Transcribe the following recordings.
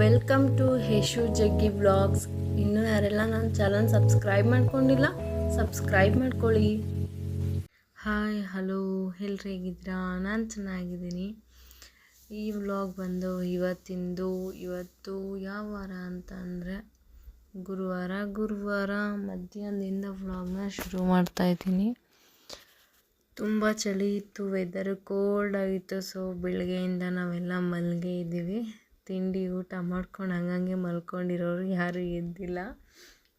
Welcome to ಹೇಶು ಜಗ್ಗಿ vlogs ಇನ್ನೂ ಯಾರೆಲ್ಲ ನನ್ನ ಚಾನಲ್ ಸಬ್ಸ್ಕ್ರೈಬ್ ಮಾಡ್ಕೊಂಡಿಲ್ಲ ಸಬ್ಸ್ಕ್ರೈಬ್ ಮಾಡ್ಕೊಳ್ಳಿ. ಹಾಯ್ ಹಲೋ ಎಲ್ರು ಹೇಗಿದ್ದೀರಾ? ನಾನು ಚೆನ್ನಾಗಿದ್ದೀನಿ. ಈ ವ್ಲಾಗ್ ಬಂದು ಇವತ್ತಿಂದು, ಇವತ್ತು ಯಾವ ವಾರ ಅಂತ ಅಂದರೆ ಗುರುವಾರ ಗುರುವಾರ ಮಧ್ಯಾಹ್ನದಿಂದ ವ್ಲಾಗ್ನ ಶುರು ಮಾಡ್ತಾಯಿದ್ದೀನಿ ತುಂಬ ಚಳಿ ಇತ್ತು ವೆದರ್ ಕೋಲ್ಡ್ ಆಗಿತ್ತು ಸೊ ಬೆಳಗ್ಗೆಯಿಂದ ನಾವೆಲ್ಲ ಮಲ್ಗೆ ಇದ್ದೀವಿ. ತಿಂಡಿ ಊಟ ಮಾಡ್ಕೊಂಡು ಹಂಗಂಗೆ ಮಲ್ಕೊಂಡಿರೋರು ಯಾರೂ ಇದ್ದಿಲ್ಲ.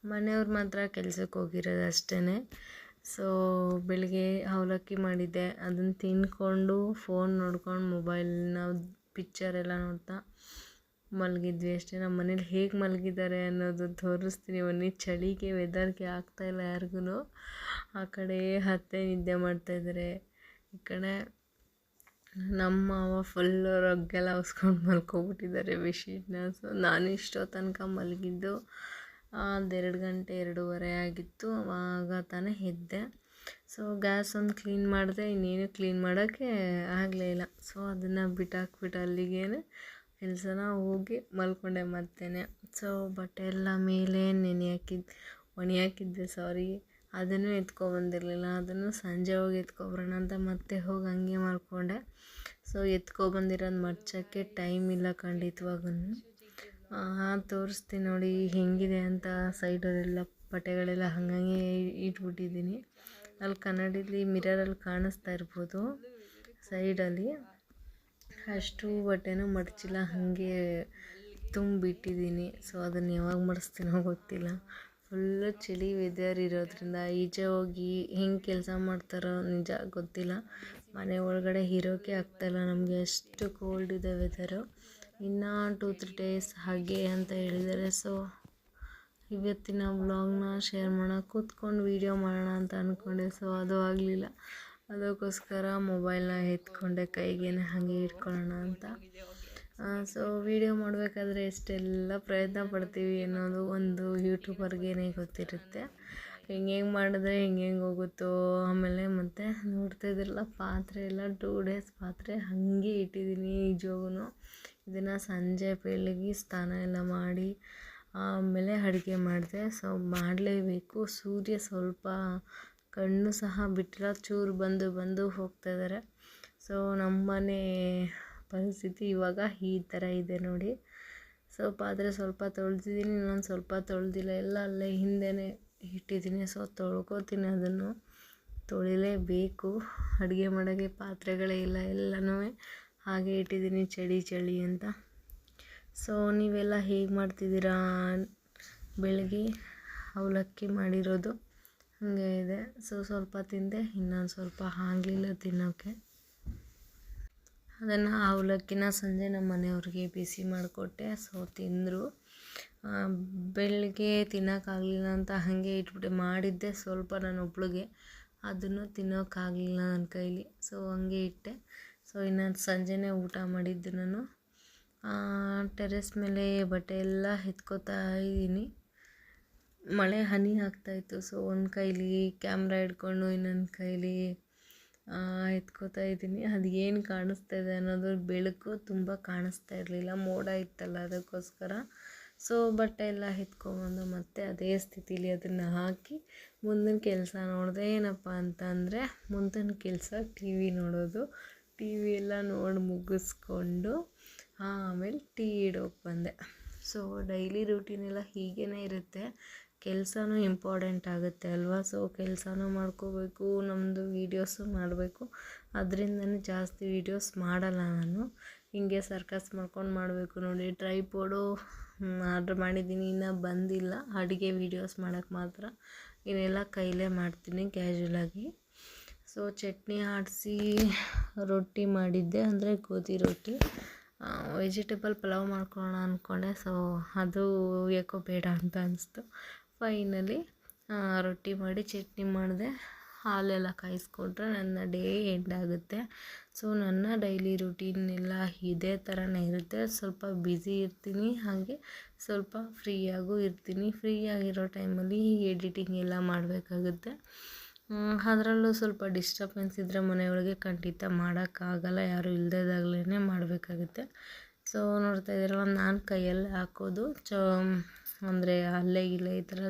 ಮನೆಯವ್ರು ಮಾತ್ರ ಕೆಲ್ಸಕ್ಕೆ ಹೋಗಿರೋದು ಅಷ್ಟೇ ಸೊ ಬೆಳಿಗ್ಗೆ ಅವಲಕ್ಕಿ ಮಾಡಿದ್ದೆ. ಅದನ್ನು ತಿಂದ್ಕೊಂಡು ಫೋನ್ ನೋಡ್ಕೊಂಡು ಮೊಬೈಲ್ನ ಪಿಕ್ಚರ್ ಎಲ್ಲ ನೋಡ್ತಾ ಮಲಗಿದ್ವಿ ಅಷ್ಟೇ. ನಮ್ಮ ಮನೇಲಿ ಹೇಗೆ ಮಲಗಿದ್ದಾರೆ ಅನ್ನೋದು ತೋರಿಸ್ತೀನಿ. ಬನ್ನಿ, ಚಳಿಗೆ ವೆದರ್ಗೆ ಆಗ್ತಾಯಿಲ್ಲ ಯಾರಿಗೂ ಆ ಕಡೆ ಹತ್ತೆ ನಿದ್ದೆ ಮಾಡ್ತಾಯಿದ್ದಾರೆ ಈ ಕಡೆ ನಮ್ಮ ಮಾವ ಫುಲ್ಲು ರಗ್ಗೆಲ್ಲ ಹೊಸ್ಕೊಂಡು ಮಲ್ಕೊಬಿಟ್ಟಿದ್ದಾರೆ ಬೆಡ್ಶೀಟ್ನ ಸೊ ನಾನು ಇಷ್ಟೋ ತನಕ ಮಲಗಿದ್ದು ಅದೆರಡು ಗಂಟೆ ಎರಡೂವರೆ ಆಗಿತ್ತು. ಆವಾಗ ತಾನೇ ಎದ್ದೆ. ಸೊ ಗ್ಯಾಸ್ ಒಂದು ಕ್ಲೀನ್ ಮಾಡಿದೆ, ಇನ್ನೇನು ಕ್ಲೀನ್ ಮಾಡೋಕ್ಕೆ ಆಗಲೇ ಇಲ್ಲ. ಸೊ ಅದನ್ನು ಬಿಟ್ಟಾಕ್ಬಿಟ್ಟು ಅಲ್ಲಿಗೇನೆ ಕೆಲಸನ ಹೋಗಿ ಮಲ್ಕೊಂಡೆ ಮತ್ತೇನೆ. ಸೊ ಬಟ್ಟೆ ಎಲ್ಲ ಮೇಲೆ ನೆನೆ ಹಾಕಿದ್ದು ಒಣಿ ಹಾಕಿದ್ದೆ ಸಾರಿ ಅದನ್ನು ಎತ್ಕೊಬಂದಿರಲಿಲ್ಲ, ಅದನ್ನು ಸಂಜೆ ಹೋಗಿ ಎತ್ಕೊಬರೋಣ ಅಂತ ಮತ್ತೆ ಹೋಗಿ ಹಂಗೆ ಮಾಡಿಕೊಂಡೆ. ಸೊ ಎತ್ಕೊಬಂದಿರೋದು ಮಡ್ಚೋಕ್ಕೆ ಟೈಮ್ ಇಲ್ಲ ಖಂಡಿತವಾಗೂ ತೋರಿಸ್ತೀನಿ ನೋಡಿ ಹೆಂಗಿದೆ ಅಂತ ಸೈಡಲ್ಲೆಲ್ಲ ಬಟ್ಟೆಗಳೆಲ್ಲ ಹಂಗಂಗೆ ಇಟ್ಬಿಟ್ಟಿದ್ದೀನಿ. ಅಲ್ಲಿ ಕನ್ನಡಿಲಿ ಮಿರರಲ್ಲಿ ಕಾಣಿಸ್ತಾ ಇರ್ಬೋದು ಸೈಡಲ್ಲಿ ಅಷ್ಟು ಬಟ್ಟೆನೂ ಮಡಚಿಲ್ಲ ಹಾಗೆ ತುಂಬಿಟ್ಟಿದ್ದೀನಿ. ಸೊ ಅದನ್ನು ಯಾವಾಗ ಮಡಿಸ್ತೀನೋ ಗೊತ್ತಿಲ್ಲ. ಫುಲ್ಲು ಚಳಿ ವೆದರ್ ಇರೋದ್ರಿಂದ ಈಚೆ ಹೋಗಿ ಹೆಂಗೆ ಕೆಲಸ ಮಾಡ್ತಾರೋ ನಿಜ ಗೊತ್ತಿಲ್ಲ. ಮನೆ ಒಳಗಡೆ ಇರೋಕ್ಕೆ ಆಗ್ತಾಯಿಲ್ಲ ನಮಗೆ. ಅಷ್ಟು ಕೋಲ್ಡ್ ಇದೆ ವೆದರು. ಇನ್ನೂ ಟೂ ತ್ರೀ ಡೇಸ್ ಹಾಗೆ ಅಂತ ಹೇಳಿದ್ದಾರೆ. ಸೊ ಇವತ್ತಿನ ವ್ಲಾಗ್ನ ಶೇರ್ ಮಾಡೋಣ. ಕೂತ್ಕೊಂಡು ವೀಡಿಯೋ ಮಾಡೋಣ ಅಂತ ಅಂದ್ಕೊಂಡೆ ಸೊ ಅದು ಆಗಲಿಲ್ಲ. ಅದಕ್ಕೋಸ್ಕರ ಮೊಬೈಲ್ನ ಎತ್ಕೊಂಡೆ. ಕೈಗೇನೆ ಹಾಗೆ ಇಟ್ಕೊಳ್ಳೋಣ ಅಂತ. ಸೊ ವೀಡಿಯೋ ಮಾಡಬೇಕಾದ್ರೆ ಎಷ್ಟೆಲ್ಲ ಪ್ರಯತ್ನ ಪಡ್ತೀವಿ ಅನ್ನೋದು ಒಂದು ಯೂಟ್ಯೂಬರ್ಗೇನೆ ಗೊತ್ತಿರುತ್ತೆ. ಹೆಂಗೆ ಹೆಂಗೆ ಮಾಡಿದ್ರೆ ಹೆಂಗೆ ಹೆಂಗೆ ಹೋಗುತ್ತೋ, ಆಮೇಲೆ ಮತ್ತು ನೋಡ್ತಾ ಇದ್ರಲ್ಲ, ಪಾತ್ರೆ ಎಲ್ಲ ಟೂ ಡೇಸ್ ಪಾತ್ರೆ ಹಾಗೆ ಇಟ್ಟಿದ್ದೀನಿ ನಿಜವಾಗೂ ಇದನ್ನು ಸಂಜೆ ಬೆಳಗ್ಗೆ ಸ್ನಾನ ಎಲ್ಲ ಮಾಡಿ, ಆಮೇಲೆ ಅಡುಗೆ ಮಾಡಿದೆ. ಸೊ ಮಾಡಲೇಬೇಕು. ಸೂರ್ಯ ಸ್ವಲ್ಪ ಕಣ್ಣು ಸಹ ಬಿಟ್ಟಿಲ್ಲ ಚೂರು ಬಂದು ಬಂದು ಹೋಗ್ತಾಯಿದ್ದಾರೆ ಸೊ ನಮ್ಮನೆ ಪರಿಸ್ಥಿತಿ ಇವಾಗ ಈ ಥರ ಇದೆ ನೋಡಿ. ಸೊ ಪಾತ್ರೆ ಸ್ವಲ್ಪ ತೊಳೆದಿದ್ದೀನಿ, ಇನ್ನೊಂದು ಸ್ವಲ್ಪ ತೊಳೆದಿಲ್ಲ. ಎಲ್ಲ ಅಲ್ಲೇ ಹಿಂದೆನೇ ಇಟ್ಟಿದ್ದೀನಿ. ಸೊ ತೊಳ್ಕೊತೀನಿ ಅದನ್ನು. ತೊಳಿಲೇಬೇಕು. ಅಡುಗೆ ಮಾಡೋಕ್ಕೆ ಪಾತ್ರೆಗಳೇ ಇಲ್ಲ, ಎಲ್ಲನೂ ಹಾಗೆ ಇಟ್ಟಿದ್ದೀನಿ, ಚಳಿ ಚಳಿ ಅಂತ. ಸೊ ನೀವೆಲ್ಲ ಹೇಗೆ ಮಾಡ್ತಿದ್ದೀರಾ? ಬೆಳಗ್ಗೆ ಅವಲಕ್ಕಿ ಮಾಡಿರೋದು ಹಾಗೆ ಇದೆ. ಸೊ ಸ್ವಲ್ಪ ತಿಂದೆ, ಇನ್ನೊಂದು ಸ್ವಲ್ಪ ಆಗಲಿಲ್ಲ ತಿನ್ನೋಕ್ಕೆ. ಅದನ್ನು ಅವಲಕ್ಕಿನ ಸಂಜೆ ನಮ್ಮ ಮನೆಯವ್ರಿಗೆ ಬಿಸಿ ಮಾಡಿಕೊಟ್ಟೆ. ಸೊ, ತಿಂದರು. ಬೆಳಗ್ಗೆ ತಿನ್ನೋಕ್ಕಾಗಲಿಲ್ಲ ಅಂತ ಹಾಗೆ ಇಟ್ಬಿಟ್ಟು ಮಾಡಿದ್ದೆ. ಸ್ವಲ್ಪ ನಾನು ಒಬ್ಳಿಗೆ ಅದನ್ನು ತಿನ್ನೋಕ್ಕಾಗಲಿಲ್ಲ ನನ್ನ ಕೈಲಿ. ಸೊ, ಹಂಗೆ ಇಟ್ಟೆ. ಸೊ ಇನ್ನೊಂದು ಸಂಜೆನೇ ಊಟ ಮಾಡಿದ್ದು ನಾನು. ಟೆರೆಸ್ ಮೇಲೆ ಬಟ್ಟೆ ಎಲ್ಲ ಎತ್ಕೋತಾ ಇದ್ದೀನಿ. ಮಳೆ ಹನಿ ಆಗ್ತಾಯಿತ್ತು ಸೊ, ಒಂದು ಕೈಲಿ ಕ್ಯಾಮ್ರಾ ಹಿಡ್ಕೊಂಡು ಇನ್ನೊಂದು ಕೈಲಿ ಎತ್ಕೋತಾ ಇದ್ದೀನಿ. ಅದು ಏನು ಕಾಣಿಸ್ತಾ ಇದೆ ಅನ್ನೋದು ಬೆಳಕು ತುಂಬ ಕಾಣಿಸ್ತಾ ಇರಲಿಲ್ಲ. ಮೋಡ ಇತ್ತಲ್ಲ ಅದಕ್ಕೋಸ್ಕರ. ಸೊ ಬಟ್ಟೆ ಎಲ್ಲ ಎತ್ಕೊಬಂದು ಮತ್ತೆ ಅದೇ ಸ್ಥಿತಿಲಿ ಅದನ್ನು ಹಾಕಿ ಮುಂದಿನ ಕೆಲಸ ನೋಡಿದೆ ಏನಪ್ಪ ಅಂತ ಅಂದರೆ ಮುಂದಿನ ಕೆಲಸ ಟಿ ವಿ ನೋಡೋದು. ಟಿ ವಿ ಎಲ್ಲ ನೋಡಿ ಮುಗಿಸ್ಕೊಂಡು ಆಮೇಲೆ ಟೀ ಇಡೋಕೆ ಬಂದೆ. ಸೊ ಡೈಲಿ ರೂಟೀನೆಲ್ಲ ಹೀಗೇ ಇರುತ್ತೆ. ಕೆಲಸನೂ ಇಂಪಾರ್ಟೆಂಟ್ ಆಗುತ್ತೆ ಅಲ್ವಾ? ಸೊ ಕೆಲಸನೂ ಮಾಡ್ಕೋಬೇಕು ನಮ್ಮದು ವೀಡಿಯೋಸು ಮಾಡಬೇಕು. ಅದರಿಂದನೇ ಜಾಸ್ತಿ ವೀಡಿಯೋಸ್ ಮಾಡಲ್ಲ ನಾನು. ಹಿಂಗೆ ಸರ್ಕಸ್ ಮಾಡ್ಕೊಂಡು ಮಾಡಬೇಕು ನೋಡಿ. ಟ್ರೈಪೋಡು ಆರ್ಡ್ರ್ ಮಾಡಿದ್ದೀನಿ ಇನ್ನೂ ಬಂದಿಲ್ಲ. ಅಡುಗೆ ವೀಡಿಯೋಸ್ ಮಾಡೋಕ್ಕೆ ಮಾತ್ರ. ಇನ್ನೆಲ್ಲ ಕೈಲೇ ಮಾಡ್ತೀನಿ ಕ್ಯಾಶುವಲಾಗಿ ಸೊ ಚಟ್ನಿ ಆಡಿಸಿ ರೊಟ್ಟಿ ಮಾಡಿದ್ದೆ. ಅಂದರೆ ಗೋಧಿ ರೊಟ್ಟಿ. ವೆಜಿಟೇಬಲ್ ಪಲಾವ್ ಮಾಡ್ಕೊಳ್ಳೋಣ ಅಂದ್ಕೊಂಡೆ ಸೊ ಅದು ಯಾಕೋ ಬೇಡ ಅಂತ ಅನಿಸ್ತು. ಫೈನಲಿ ರೊಟ್ಟಿ ಮಾಡಿ ಚಟ್ನಿ ಮಾಡಿದೆ. ಹಾಲೆಲ್ಲ ಕಾಯಿಸ್ಕೊಂಡ್ರೆ ನನ್ನ ಡೇ ಎಂಡ್ ಆಗುತ್ತೆ. ಸೊ, ನನ್ನ ಡೈಲಿ ರುಟೀನ್ ಎಲ್ಲ ಇದೇ ಥರನೇ ಇರುತ್ತೆ. ಸ್ವಲ್ಪ ಬ್ಯುಸಿ ಇರ್ತೀನಿ, ಹಾಗೆ ಸ್ವಲ್ಪ ಫ್ರೀಯಾಗೂ ಇರ್ತೀನಿ. ಫ್ರೀಯಾಗಿರೋ ಟೈಮಲ್ಲಿ ಎಡಿಟಿಂಗ್ ಎಲ್ಲ ಮಾಡಬೇಕಾಗುತ್ತೆ. ಅದರಲ್ಲೂ ಸ್ವಲ್ಪ ಡಿಸ್ಟರ್ಬೆನ್ಸ್ ಇದ್ದರೆ ಮನೆಯೊಳಗೆ ಖಂಡಿತ ಮಾಡೋಕ್ಕಾಗಲ್ಲ. ಯಾರೂ ಇಲ್ಲದೇದಾಗಲೇ ಮಾಡಬೇಕಾಗುತ್ತೆ. ಸೊ, ನೋಡ್ತಾ ಇದ್ದೀರಲ್ಲ ನಾನು ಕೈಯಲ್ಲಿ ಹಾಕೋದು ಚ ಅಂದರೆ ಅಲ್ಲೇ ಗಿಲ್ಲೆ ಈ ಥರ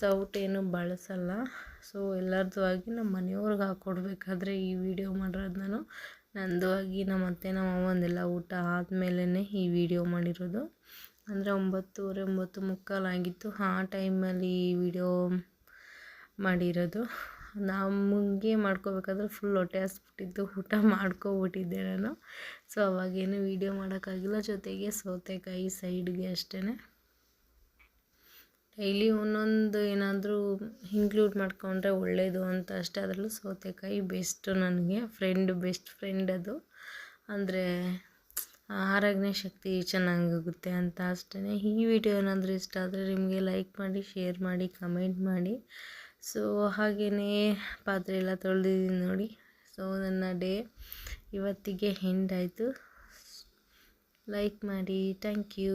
ಸೌಟೇನು ಬಳಸಲ್ಲ. ಸೊ ಎಲ್ಲರದ್ದು ಆಗಿ ನಮ್ಮ ಮನೆಯವ್ರಿಗೆ ಹಾಕ್ಕೊಡ್ಬೇಕಾದ್ರೆ ಈ ವಿಡಿಯೋ ಮಾಡಿರೋದು ನಾನು. ನಂದು ಆಗಿ ನಮ್ಮ ಅತ್ತೆ ನಮ್ಮ ಅಮ್ಮಂದೆಲ್ಲ ಊಟ ಆದಮೇಲೆ ಈ ವಿಡಿಯೋ ಮಾಡಿರೋದು. ಅಂದರೆ ಒಂಬತ್ತುವರೆ, ಒಂಬತ್ತು ಮುಕ್ಕಾಲು ಆಗಿತ್ತು ಆ ಟೈಮಲ್ಲಿ ಈ ವಿಡಿಯೋ ಮಾಡಿರೋದು. ನಮಗೆ ಮಾಡ್ಕೋಬೇಕಾದ್ರೆ ಫುಲ್ ಹೊಟ್ಟೆ ಹಸ್ಬಿಟ್ಟಿತ್ತು. ಊಟ ಮಾಡ್ಕೊಬಿಟ್ಟಿದ್ದೆ ನಾನು. ಸೊ ಅವಾಗೇನು ವೀಡಿಯೋ ಮಾಡೋಕ್ಕಾಗಿಲ್ಲ. ಜೊತೆಗೆ ಸೌತೆಕಾಯಿ ಸೈಡ್ಗೆ ಅಷ್ಟೇ ಡೈಲಿ ಒಂದೊಂದು ಏನಾದರೂ ಇನ್ಕ್ಲೂಡ್ ಮಾಡ್ಕೊಂಡ್ರೆ ಒಳ್ಳೆಯದು ಅಂತ ಅಷ್ಟೇ. ಅದರಲ್ಲೂ ಸೌತೆಕಾಯಿ ಬೆಸ್ಟು ನನಗೆ ಫ್ರೆಂಡ್ ಬೆಸ್ಟ್ ಫ್ರೆಂಡ್ ಅದು. ಅಂದರೆ ಆರೋಗ್ಯ ಶಕ್ತಿ ಚೆನ್ನಾಗಿರುತ್ತೆ ಅಂತ ಅಷ್ಟೇ ಈ ವಿಡಿಯೋ ಏನಾದರೂ ಇಷ್ಟ ಆದರೆ ನಿಮಗೆ ಲೈಕ್ ಮಾಡಿ ಶೇರ್ ಮಾಡಿ ಕಮೆಂಟ್ ಮಾಡಿ. ಸೊ ಹಾಗೆಯೇ ಪಾತ್ರೆ ಎಲ್ಲ ತೊಳೆದಿದ್ದೀನಿ ನೋಡಿ. ಸೊ ನನ್ನ ಡೇ ಇವತ್ತಿಗೆ ಹೆಂಡ್ ಆಯಿತು. ಲೈಕ್ ಮಾಡಿ ಥ್ಯಾಂಕ್ ಯು